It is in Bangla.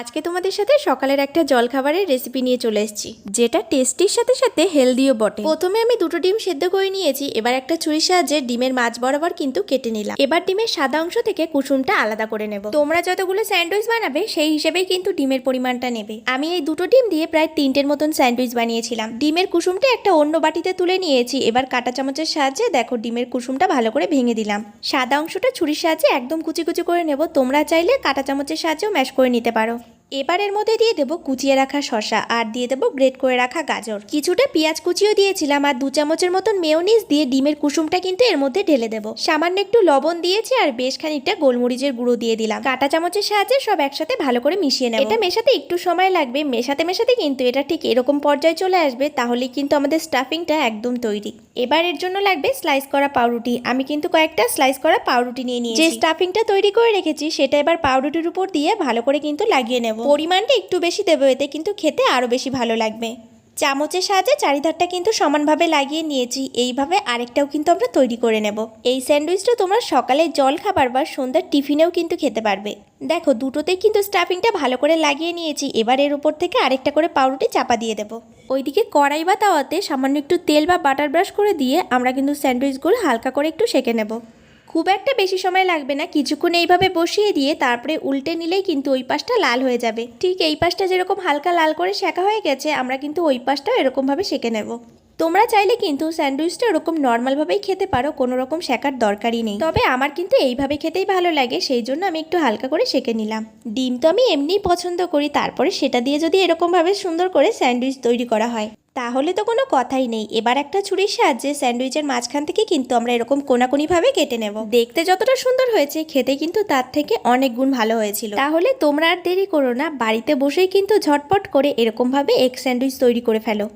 আজকে তোমাদের সাথে সকালের একটা জলখাবারের রেসিপি নিয়ে চলে এসেছি, যেটা টেস্টির সাথে সাথে হেলদিও বটে। প্রথমে আমি দুটো ডিম সেদ্ধ করে নিয়েছি, এবার একটা ছুরির সাহায্যে ডিমের মাছ বরাবর কিন্তু কেটে নিলাম। এবার ডিমের সাদা অংশ থেকে কুসুমটা আলাদা করে নেব। তোমরা যতগুলো স্যান্ডউইচ বানাবে, সেই হিসেবেই কিন্তু ডিমের পরিমাণটা নেবে। আমি এই দুটো ডিম দিয়ে প্রায় তিনটের মতন স্যান্ডউইচ বানিয়েছিলাম। ডিমের কুসুমটা একটা অন্য বাটিতে তুলে নিয়েছি, এবার কাটা চামচের সাহায্যে দেখো ডিমের কুসুমটা ভালো করে ভেঙে দিলাম। সাদা অংশটা ছুরির সাহায্যে একদম কুচি কুচি করে নেব, তোমরা চাইলে কাটা চামচের সাহায্যেও ম্যাশ করে নিতে পারো। এবার এর মধ্যে দিয়ে দেবো কুচিয়ে রাখা শসা আর দিয়ে দেবো গ্রেট করে রাখা গাজর। কিছুটা পেঁয়াজ কুচিও দিয়েছিলাম আর দু চামচের মতন মেয়োনিজ দিয়ে ডিমের কুসুমটা কিন্তু এর মধ্যে ঢেলে দেবো। সামান্য একটু লবণ দিয়েছি আর বেশ খানিকটা গোলমরিচের গুঁড়ো দিয়ে দিলাম। কাঁটা চামচের সাহায্যে সব একসাথে ভালো করে মিশিয়ে নেব। এটা মেশাতে একটু সময় লাগবে, মেশাতে মেশাতে কিন্তু এটা ঠিক এরকম পর্যায়ে চলে আসবে তাহলেই কিন্তু আমাদের স্টাফিংটা একদম তৈরি। এবার এর জন্য লাগবে স্লাইস করা পাউরুটি। আমি কিন্তু কয়েকটা স্লাইস করা পাউরুটি নিয়ে নিয়েছি। যে স্টাফিংটা তৈরি করে রেখেছি, সেটা এবার পাউরুটির উপর দিয়ে ভালো করে কিন্তু লাগিয়ে নেব। পরিমাণটা একটু বেশি দেবো এতে, কিন্তু খেতে আরও বেশি ভালো লাগবে। চামচের সাহায্যে চারিধারটা কিন্তু সমানভাবে লাগিয়ে নিয়েছি। এইভাবে আরেকটাও কিন্তু আমরা তৈরি করে নেব। এই স্যান্ডউইচটা তোমরা সকালে জল খাবার বা সন্ধ্যার টিফিনেও কিন্তু খেতে পারবে। দেখো দুটোতেই কিন্তু স্টাফিংটা ভালো করে লাগিয়ে নিয়েছি। এবার এর উপর থেকে আরেকটা করে পাউরুটি চাপা দিয়ে দেবো। ওইদিকে কড়াই বা তাওয়াতে সামান্য একটু তেল বা বাটার ব্রাশ করে দিয়ে আমরা কিন্তু স্যান্ডউইচগুলো হালকা করে একটু সেঁকে নেব। খুব একটা বেশি সময় লাগবে না, কিছুক্ষণ এইভাবে বসিয়ে দিয়ে তারপরে উল্টে নিলেই কিন্তু ওই পাশটা লাল হয়ে যাবে। ঠিক এই পাশটা যেরকম হালকা লাল করে শেখা হয়ে গেছে, আমরা কিন্তু ওই পাশটাও এরকমভাবে সেঁকে নেব। তোমরা চাইলে কিন্তু স্যান্ডউইচটা ওরকম নর্মালভাবেই খেতে পারো, কোনো রকম শেখার দরকারই নেই। তবে আমার কিন্তু এইভাবে খেতেই ভালো লাগে, সেই জন্য আমি একটু হালকা করে সেঁকে নিলাম। ডিম তো আমি এমনিই পছন্দ করি, তারপরে সেটা দিয়ে যদি এরকমভাবে সুন্দর করে স্যান্ডউইচ তৈরি করা হয়। তাহলে তো কোনো কথাই নেই। এবার একটা ছুরির সাহায্যে স্যান্ডউইচের মাঝখান থেকে কিন্তু আমরা এরকম কোনাকুনিভাবে কেটে নেব। দেখতে যতটা সুন্দর হয়েছে, খেতে কিন্তু তার থেকে অনেক গুণ ভালো হয়েছিল। তাহলে তোমরা আর দেরি করো না, বাড়িতে বসেই কিন্তু ঝটপট করে এরকমভাবে এগ স্যান্ডউইচ তৈরি করে ফেলো।